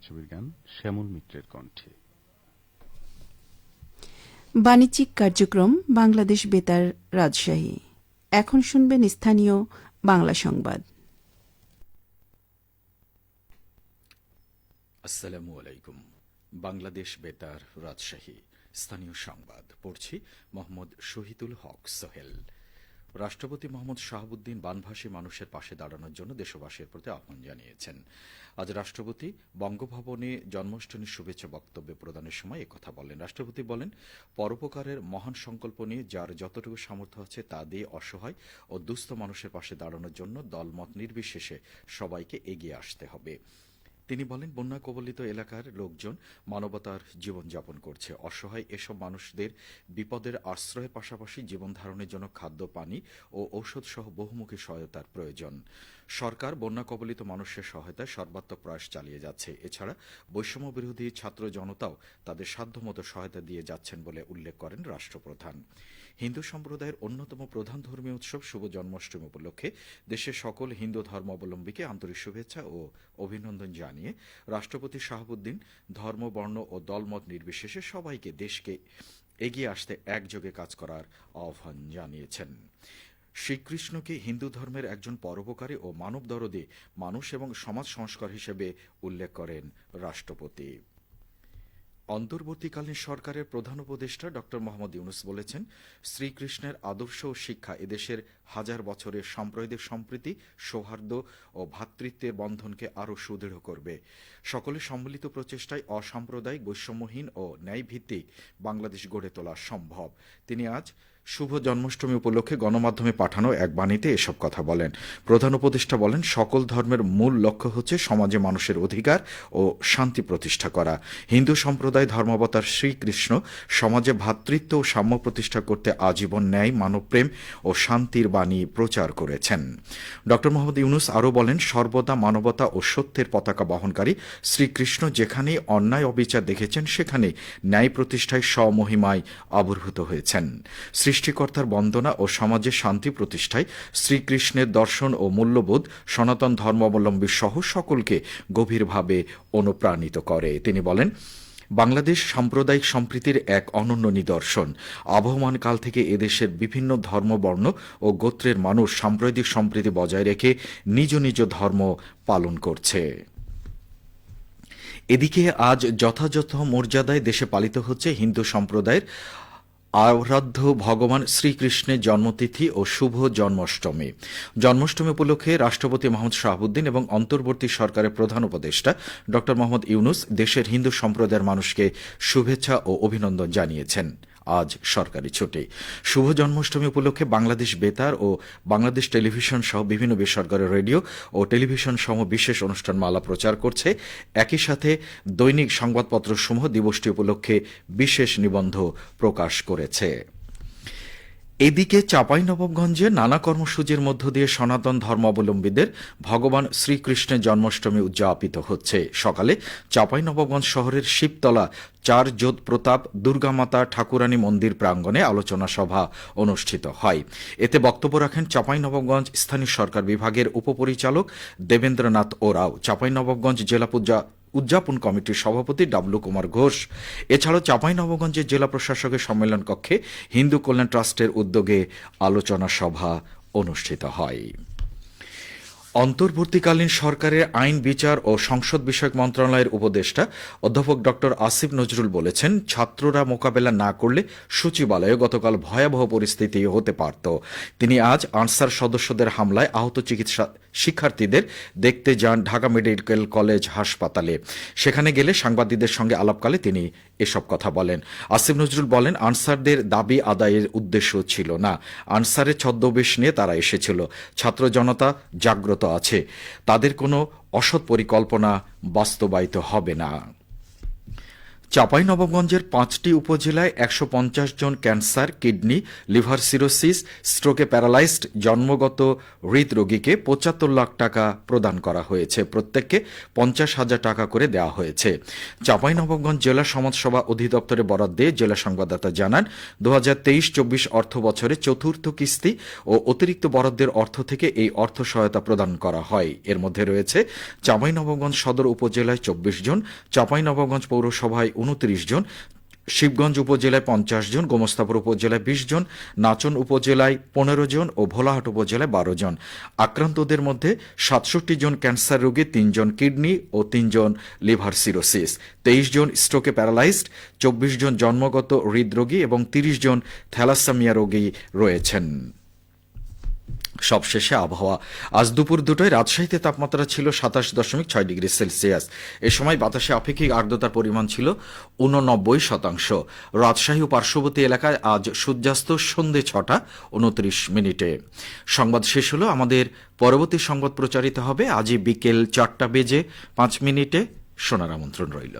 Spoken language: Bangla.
ছায়াছবির গান শ্যামল মিত্রের কণ্ঠে। বাণিজ্যিক কার্যক্রম বাংলাদেশ বেতার রাজশাহী। এখন শুনবেন স্থানীয় বাংলা সংবাদ। আসসালামু আলাইকুম। বাংলাদেশ বেতার রাজশাহী। স্থানীয় সংবাদ পড়ছি মোহাম্মদ শহীদুল হক সোহেল। রাষ্ট্রপতি মোহাম্মদ শাহাবুদ্দিন বানভাসী মানুষের পাশে দাঁড়ানোর জন্য দেশবাসীর প্রতি আহ্বান জানিয়েছেন। আজ রাষ্ট্রপতি বঙ্গভবনে জন্মাষ্টমীর শুভেচ্ছা বক্তব্য প্রদানের সময় কথা বলেন। রাষ্ট্রপতি বলেন, পরোপকারের মহান সংকল্প নিয়ে যার যতটুকু সামর্থ্য আছে তা দিয়ে অসহায় ও দুস্থ মানুষের পাশে দাঁড়ানোর জন্য দলমত নির্বিশেষে সবাইকে এগিয়ে আসতে হবে। তিনি বলেন বন্যা কবলিত এলাকার লোকজন মানবতার জীবনযাপন করছে। অসহায় এসব মানুষদের বিপদের আশ্রয়ের পাশাপাশি জীবন ধারণের জন্য খাদ্য, পানি ও ঔষধ সহ বহুমুখী সহায়তার প্রয়োজন। সরকার বন্যা কবলিত মানুষের সহায়তায় সর্বাত্মক প্রয়াস চালিয়ে যাচ্ছে। এছাড়া বৈষম্য বিরোধী ছাত্র জনতাও তাদের সাধ্যমতো সহায়তা দিয়ে যাচ্ছেন বলে উল্লেখ করেন রাষ্ট্রপ্রধান। হিন্দু সম্প্রদায়ের অন্যতম প্রধান ধর্মীয় উৎসব শুভ জন্মাষ্টমী উপলক্ষে দেশের সকল হিন্দু ধর্মাবলম্বীকে আন্তরিক শুভেচ্ছা ও অভিনন্দন জানিয়ে রাষ্ট্রপতি শাহাবুদ্দিন ধর্ম, বর্ণ ও দলমত নির্বিশেষে সবাইকে দেশকে এগিয়ে আসতে একযোগে কাজ করার আহ্বান জানিয়েছেন। শ্রীকৃষ্ণকে হিন্দু ধর্মের একজন পরোপকারী ও মানবদরদী মানুষ এবং সমাজ সংস্কার হিসেবে উল্লেখ করেন রাষ্ট্রপতি। অন্তর্বর্তীকালীন সরকারের প্রধান উপদেষ্টা ড মোহাম্মদ ইউনুস বলেছেন, শ্রীকৃষ্ণের আদর্শ ও শিক্ষা এদেশের হাজার বছরের সাম্প্রদায়িক সম্প্রীতি, সৌহার্দ্য ও ভ্রাতৃত্বের বন্ধনকে আরও সুদৃঢ় করবে। সকলের সম্মিলিত প্রচেষ্টায় অসাম্প্রদায়িক, বৈষম্যহীন ও ন্যায়ভিত্তিক বাংলাদেশ গড়ে তোলা সম্ভব। তিনি আজ শুভ জন্মাষ্টমী উপলক্ষে গণমাধ্যমে পাঠানো এক বাণীতে এসব কথা বলেন। প্রধান উপদেষ্টা বলেন, সকল ধর্মের মূল লক্ষ্য হচ্ছে সমাজে মানুষের অধিকার ও শান্তি প্রতিষ্ঠা করা। হিন্দু সম্প্রদায় ধর্মাবতার শ্রীকৃষ্ণ সমাজে ভ্রাতৃত্ব ও সাম্য প্রতিষ্ঠা করতে আজীবন ন্যায় মানবপ্রেম ও শান্তির বাণী প্রচার করেছেন। ড. মোহাম্মদ ইউনুস আরও বলেন, সর্বদা মানবতা ও সত্যের পতাকা বহনকারী শ্রীকৃষ্ণ যেখানেই অন্যায় অবিচার দেখেছেন, সেখানে ন্যায় প্রতিষ্ঠায় স্বমহিমায় আবির্ভূত হয়েছেন। সৃষ্টিকর্তার বন্দনা ও সমাজে শান্তি প্রতিষ্ঠায় শ্রীকৃষ্ণের দর্শন ও মূল্যবোধ সনাতন ধর্মাবলম্বী সহ সকলকে গভীরভাবে অনুপ্রাণিত করে। তিনি বলেন, বাংলাদেশ সাম্প্রদায়িক সম্প্রীতির এক অনন্য নিদর্শন। আবহমান কাল থেকে এদেশের বিভিন্ন ধর্মবর্ণ ও গোত্রের মানুষ সাম্প্রদায়িক সম্প্রীতি বজায় রেখে নিজ নিজ ধর্ম পালন করছে। এদিকে আজ যথাযথ মর্যাদায় দেশে পালিত হচ্ছে হিন্দু সম্প্রদায়ের আরাধ্য ভগবান শ্রীকৃষ্ণের জন্মতিথি ও শুভ জন্মাষ্টমী। জন্মাষ্টমী উপলক্ষে রাষ্ট্রপতি মোহাম্মদ শাহাবুদ্দিন এবং অন্তর্বর্তী সরকারের প্রধান উপদেষ্টা ড মোহাম্মদ ইউনুস দেশের হিন্দু সম্প্রদায়ের মানুষকে শুভেচ্ছা ও অভিনন্দন জানিয়েছেন। আজ সরকারি ছুটি। শুভ জন্মাষ্টমী উপলক্ষে বাংলাদেশ বেতার ও বাংলাদেশ টেলিভিশন সহ বিভিন্ন বেসরকারি রেডিও ও টেলিভিশন সহ বিশেষ অনুষ্ঠান মালা প্রচার করছে। একই সাথে দৈনিক সংবাদপত্র সমূহ দিবসটি উপলক্ষে বিশেষ নিবন্ধ প্রকাশ করেছে। এদিকে চাঁপাইনবাবগঞ্জে নানা কর্মসূচির মধ্য দিয়ে সনাতন ধর্মাবলম্বীদের ভগবান শ্রীকৃষ্ণের জন্মাষ্টমী উদযাপিত হচ্ছে। সকালে চাঁপাইনবাবগঞ্জ শহরের শিবতলা, চার যোধ প্রতাপ দুর্গামাতা ঠাকুরানী মন্দির প্রাঙ্গণে আলোচনা সভা অনুষ্ঠিত হয়। এতে বক্তব্য রাখেন চাঁপাইনবাবগঞ্জ স্থানীয় সরকার বিভাগের উপপরিচালক দেবেন্দ্রনাথ ওরাও। চাঁপাইনবাবগঞ্জ জেলা পূজা উদযাপন কমিটির সভাপতি ডাবলু কুমার ঘোষ। এছাড়াও চাঁপাইনবাবগঞ্জের জেলা প্রশাসকের সম্মেলন কক্ষে হিন্দু কল্যাণ ট্রাস্টের উদ্যোগে আলোচনা সভা অনুষ্ঠিত হয়। অন্তর্বর্তীকালীন সরকারের আইন বিচার ও সংসদ বিষয়ক মন্ত্রণালয়ের উপদেষ্টা অধ্যাপক ড আসিফ নজরুল বলেছেন, ছাত্ররা মোকাবেলা না করলে সচিবালয়ে গতকাল ভয়াবহ পরিস্থিতি হতে পারত। তিনি আজ আনসার সদস্যদের হামলায় আহত চিকিৎসা শিক্ষার্থীদের দেখতে যান ঢাকা মেডিকেল কলেজ হাসপাতালে। সেখানে গেলে সাংবাদিকদের সঙ্গে আলাপকালে তিনি এসব কথা বলেন। আসিফ নজরুল বলেন, আনসারদের দাবি আদায়ের উদ্দেশ্য ছিল না। আনসারের ছদ্মবেশ নিয়ে তারা এসেছিল। ছাত্র জনতা জাগ্রত আছে। তাদের কোনো অসৎ পরিকল্পনা বাস্তবায়িত হবে না। চাঁপাইনবাবগঞ্জের পাঁচটি উপজেলায় একশো পঞ্চাশ জন ক্যান্সার, কিডনি, লিভার সিরোসিস, স্ট্রোকে প্যারালাইজড, জন্মগত হৃদরোগীকে পঁচাত্তর লাখ টাকা প্রদান করা হয়েছে। প্রত্যেককে পঞ্চাশ হাজার টাকা করে দেওয়া হয়েছে। চাঁপাইনবাবগঞ্জ জেলা সমাজসেবা অধিদপ্তরে বরাদ্দে জেলা সংবাদদাতা জানান, দু হাজার তেইশ চব্বিশ অর্থ বছরে চতুর্থ কিস্তি ও অতিরিক্ত বরাদ্দের অর্থ থেকে এই অর্থ সহায়তা প্রদান করা হয়। এর মধ্যে রয়েছে চাঁপাইনবাবগঞ্জ সদর উপজেলায় চব্বিশ জন চাঁপাইনবাবগঞ্জ পৌরসভায় উনত্রিশ জন, শিবগঞ্জ উপজেলায় পঞ্চাশ জন, গোমস্তাপুর উপজেলায় বিশ জন, নাচন উপজেলায় পনেরো জন ও ভোলাহাট উপজেলায় বারো জন। আক্রান্তদের মধ্যে সাতষট্টি জন ক্যান্সার রোগী তিনজন কিডনি ও তিনজন লিভার সিরোসিস। তেইশ জন স্ট্রোকে প্যারালাইজড, চব্বিশ জন জন্মগত হৃদরোগী এবং তিরিশ জন থ্যালাসামিয়া রোগী রয়েছেন। সবশেষে আবহাওয়া। আজ দুপুর দুটোয় রাজশাহীতে তাপমাত্রা ছিল সাতাশ দশমিক ছয় ডিগ্রি সেলসিয়াস। এ সময় বাতাসে আপেক্ষিক আর্দ্রতার পরিমাণ ছিল উননব্বই শতাংশ। রাজশাহী ও পার্শ্ববর্তী এলাকায় আজ সূর্যাস্ত সন্ধে ছটা উনত্রিশ মিনিটে। সংবাদ শেষ হলো আমাদের পরবর্তী সংবাদ প্রচারিত হবে। আজই বিকেল চারটা বেজে পাঁচ মিনিটে। শোনার আমন্ত্রণ রইল।